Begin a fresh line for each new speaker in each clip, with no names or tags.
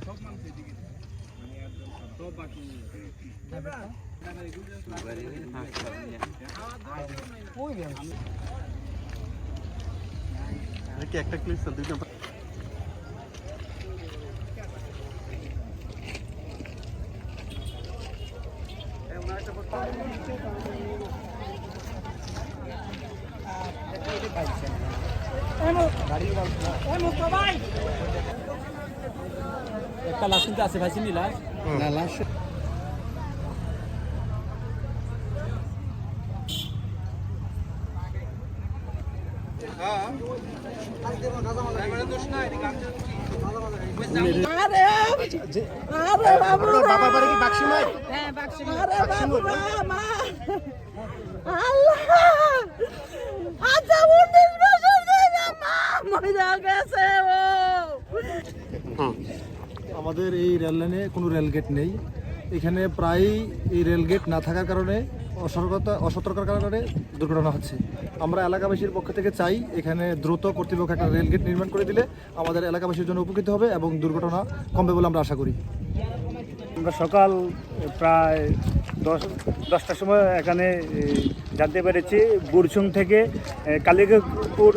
সব মানুষ এদিকে সব বাকি ওই কি একটা ক্লিপ দুইটা
একটা লাশ কিন্তু আছে ভাই চিনি লাশ?
না
বাবু
বাবার বাড়ি কি
গেছে ও।
আমাদের এই রেল লাইনে কোনো রেলগেট নেই। এখানে প্রায়ই এই রেলগেট না থাকার কারণে অসতর্কতা অসতর্কতার কারণে দুর্ঘটনা হচ্ছে। আমরা এলাকাবাসীর পক্ষ থেকে চাই এখানে দ্রুত কর্তৃপক্ষ একটা রেলগেট নির্মাণ করে দিলে আমাদের এলাকাবাসীর জন্য উপকৃত হবে এবং দুর্ঘটনা কমবে বলে আমরা আশা করি।
আমরা সকাল প্রায় দশ দশটার সময় এখানে জানতে পেরেছি। বুরসুং থেকে কালিকাপুর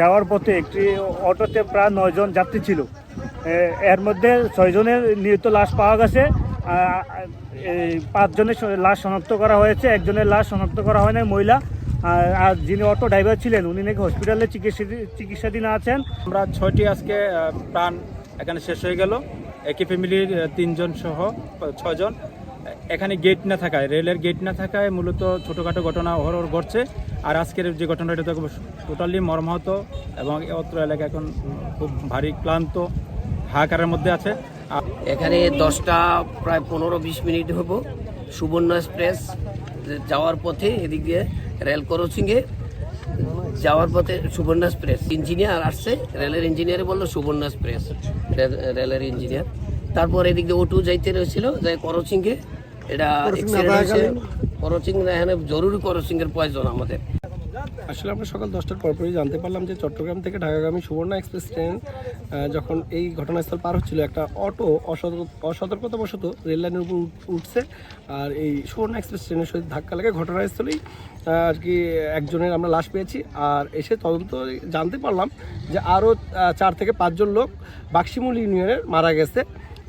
যাওয়ার পথে একটি অটোতে প্রায় নয়জন যাত্রী ছিল। এর মধ্যে ছয়জনের নিহত লাশ পাওয়া গেছে। পাঁচজনের লাশ শনাক্ত করা হয়েছে। একজনের লাশ শনাক্ত করা হয় না মহিলা আর আর যিনি অটো ড্রাইভার ছিলেন উনি নাকি হসপিটালে চিকিৎসা চিকিৎসাধীন আছেন।
আমরা ছয়টি আজকে প্রাণ এখানে শেষ হয়ে গেল। একই ফ্যামিলির তিনজন সহ আহ, ছয়জন এখানে গেট না থাকায় রেলের গেট না থাকায় মূলত ছোটোখাটো ঘটনা অহরহ ঘটছে। আর আজকের যে ঘটনাটা এটা তো টোটালি মর্মাহত এবং অত্র এলাকা এখন খুব ভারী ক্লান্ত হাহাকারের মধ্যে আছে।
এখানে দশটা প্রায় পনেরো বিশ মিনিট হব। সুবর্ণ এক্সপ্রেস যাওয়ার পথে এদিক দিয়ে রেল ক্রসিংয়ে যাওয়ার পথে সুবর্ণ এক্সপ্রেস। ইঞ্জিনিয়ার আসছে রেলের ইঞ্জিনিয়ারে বলল সুবর্ণ এক্সপ্রেস রেলের ইঞ্জিনিয়ার। তারপর এদিক দিয়ে ওটু যাইতে রয়েছিল যাই করসিংয়ে। এটা হয়েছে। করসিং এখানে জরুরি করসিংয়ের প্রয়োজন আমাদের।
আসলে আমরা সকাল দশটার পরপরই জানতে পারলাম যে চট্টগ্রাম থেকে ঢাকাগামী সুবর্ণা এক্সপ্রেস ট্রেন যখন এই ঘটনাস্থল পার হচ্ছিল, একটা অটো অসতর্ক, অসতর্কতাবশত রেল লাইনের উপর উঠছে আর এই সুবর্ণা এক্সপ্রেস ট্রেনের সহিত ধাক্কা লাগে ঘটনাস্থলেই আর কি একজনের আমরা লাশ পেয়েছি আর এসে তদন্ত জানতে পারলাম যে আরও চার থেকে পাঁচজন লোক বাক্সিমূল ইউনিয়নের মারা গেছে।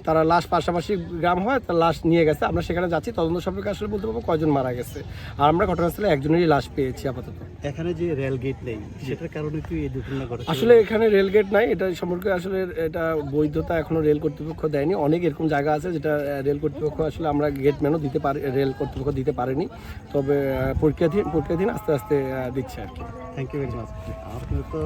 তারা লাশ পাশাপাশি গ্রাম হয় তার লাশ নিয়ে গেছে। আমরা সেখানে যাচ্ছি তদন্ত সম্পর্কে আসলে বলতে পারব কয়জন মারা গেছে। আর আমরা ঘটনাস্থলে একজনেরই লাশ পেয়েছি আপাতত।
এখানে যে রেল গেট নেই সেটার কারণে কি এই দুর্ঘটনা
আসলে এখানে রেলগেট নাই এটা সম্পর্কে আসলে এটা বৈধতা এখনও রেল কর্তৃপক্ষ দেয়নি। অনেক এরকম জায়গা আছে যেটা রেল কর্তৃপক্ষ আসলে আমরা গেটম্যানও দিতে পারি রেল কর্তৃপক্ষ দিতে পারেনি। তবে প্রক্রিয়াধীন প্রক্রিয়াধীন আস্তে আস্তে দিচ্ছে আর কি।
থ্যাংক ইউ ভেরি মাচ আপনি তো